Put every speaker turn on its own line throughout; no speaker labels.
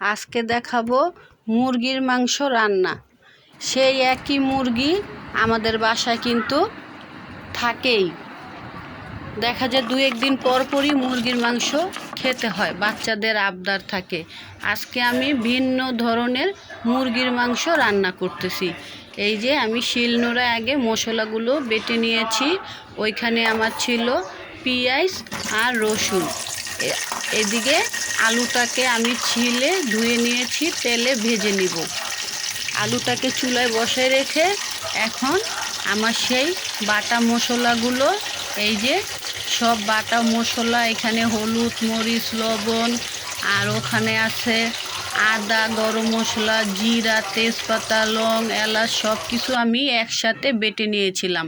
আজকে দেখাবো মুরগির মাংস রান্না। সেই একই মুরগি আমাদের বাসায় কিন্তু থাকেই। দেখা যায় দু একদিন পর পরই মুরগির মাংস খেতে হয়, বাচ্চাদের আবদার থাকে। আজকে আমি ভিন্ন ধরনের মুরগির মাংস রান্না করতেছি। এই যে আমি শিলনোড়া আগে মশলাগুলো বেটে নিয়েছি, ওইখানে আমার ছিল পেঁয়াজ আর রসুন। এদিকে আলুটাকে আমি ছিলে ধুয়ে নিয়েছি, তেলে ভেজে নিব। আলুটাকে চুলায় বসে রেখে এখন আমার সেই বাটা মশলাগুলো, এই যে সব বাটা মশলা, এখানে হলুদ, মরিচ, লবণ, আর ওখানে আছে আদা, গরম মশলা, জিরা, তেজপাতা, লং, এলাচ সব কিছু আমি একসাথে বেটে নিয়েছিলাম।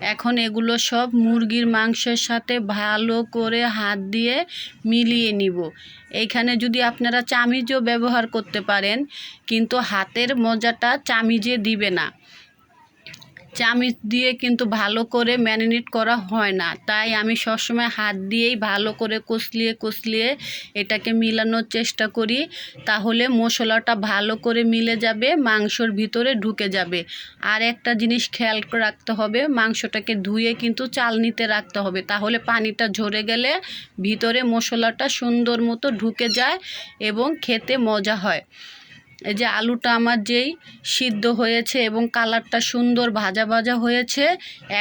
এখন এগুলো সব মুরগির মাংসের সাথে ভালো করে হাত দিয়ে মিলিয়ে নিব। এইখানে যদি আপনারা চামিজও ব্যবহার করতে পারেন, কিন্তু হাতের মজাটা চামিজে দিবে না। চামিচ দিয়ে কিন্তু ভালো করে ম্যারিনেট করা হয় না। তাই আমি সবসময় হাত দিয়েই ভালো করে কষলিয়ে কষলিয়ে এটাকে মিলানোর চেষ্টা করি। তাহলে মশলাটা ভালো করে মিলে যাবে, মাংসর ভিতরে ঢুকে যাবে। আর একটা জিনিস খেয়াল রাখতে হবে, মাংসটাকে ধুয়ে কিন্তু চালনিতে রাখতে হবে। তাহলে পানিটা ঝরে গেলে ভিতরে মশলাটা সুন্দর মতো ঢুকে যায় এবং খেতে মজা হয়। এই যে আলুটা আমার যেই সিদ্ধ হয়েছে এবং কালারটা সুন্দর ভাজা ভাজা হয়েছে,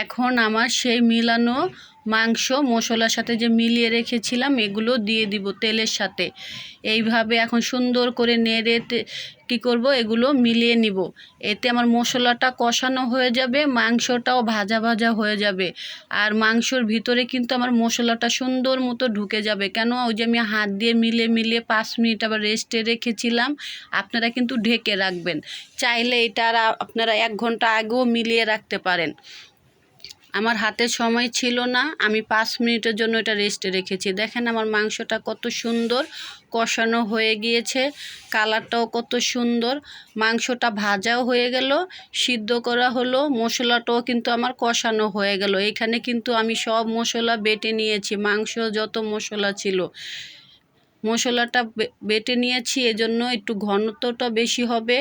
এখন আমার সেই মিলানো মাংস, মশলার সাথে যে মিলিয়ে রেখেছিলাম, এগুলো দিয়ে দিব তেলের সাথে। এইভাবে এখন সুন্দর করে নেড়ে কী করব, এগুলো মিলিয়ে নিব। এতে আমার মশলাটা কষানো হয়ে যাবে, মাংসটাও ভাজা ভাজা হয়ে যাবে। আর মাংসর ভিতরে কিন্তু আমার মশলাটা সুন্দর মতো ঢুকে যাবে। কেন? ওই যে আমি হাত দিয়ে মিলে মিলে পাঁচ মিনিট আবার রেস্টে রেখেছিলাম। আপনারা কিন্তু ঢেকে রাখবেন। চাইলে এটা আপনারা এক ঘণ্টা আগেও মিলিয়ে রাখতে পারেন। আমার হাতে সময় ছিল না, আমি পাঁচ মিনিটের জন্য এটা রেস্টে রেখেছি। দেখেন আমার মাংসটা কত সুন্দর কষানো হয়ে গিয়েছে, কালারটাও কত সুন্দর, মাংসটা ভাজাও হয়ে গেল, সিদ্ধ করা হলো, মশলাটাও কিন্তু আমার কষানো হয়ে গেল। এখানে কিন্তু আমি সব মশলা বেটে নিয়েছি, মাংস যত মশলা ছিল। মশলাটা বেটে নিয়েছি এজন্য একটু ঘনত্বটা বেশি হবে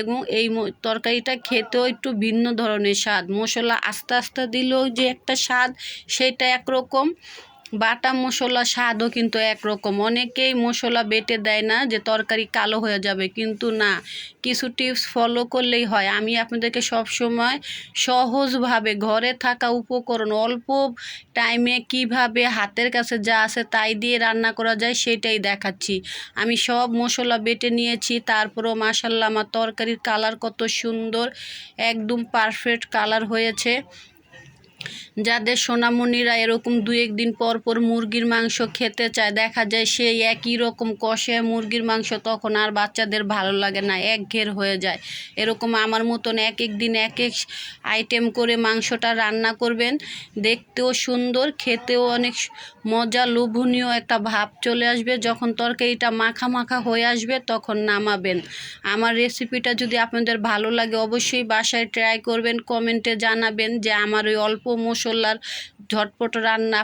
এবং এই তরকারিটা খেতেও একটু ভিন্ন ধরনের স্বাদ। মশলা আস্তে আস্তে দিলেও যে একটা স্বাদ, সেটা একরকম। বাটা মশলা স্বাদও কিন্তু একরকম। অনেকেই মশলা বেটে দেয় না যে তরকারি কালো হয়ে যাবে, কিন্তু না, কিছু টিপস ফলো করলেই হয়। আমি আপনাদেরকে সব সময় সহজভাবে ঘরে থাকা উপকরণ অল্প টাইমে কীভাবে হাতের কাছে যা আছে তাই দিয়ে রান্না করা যায় সেটাই দেখাচ্ছি। আমি সব মশলা বেটে নিয়েছি, তারপরও মাসাল্লাহ আমার তরকারির কালার কত সুন্দর, একদম পারফেক্ট কালার হয়েছে। যাদের সোনামণিরা এরকম দু একদিন পর পর মুরগির মাংস খেতে চায়, দেখা যায় সেই একই রকম কষে মুরগির মাংস তখন আর বাচ্চাদের ভালো লাগে না, এক ঘের হয়ে যায়। এরকম আমার মতন এক এক দিন এক এক আইটেম করে মাংসটা রান্না করবেন, দেখতেও সুন্দর, খেতেও অনেক মজা, লোভনীয় একটা ভাব চলে আসবে। যখন তরকারিটা মাখা মাখা হয়ে আসবে তখন নামাবেন। আমার রেসিপিটা যদি আপনাদের ভালো লাগে অবশ্যই বাসায় ট্রাই করবেন, কমেন্টে জানাবেন যে আমার ওই অল্প মশলার ঝটপট রান্না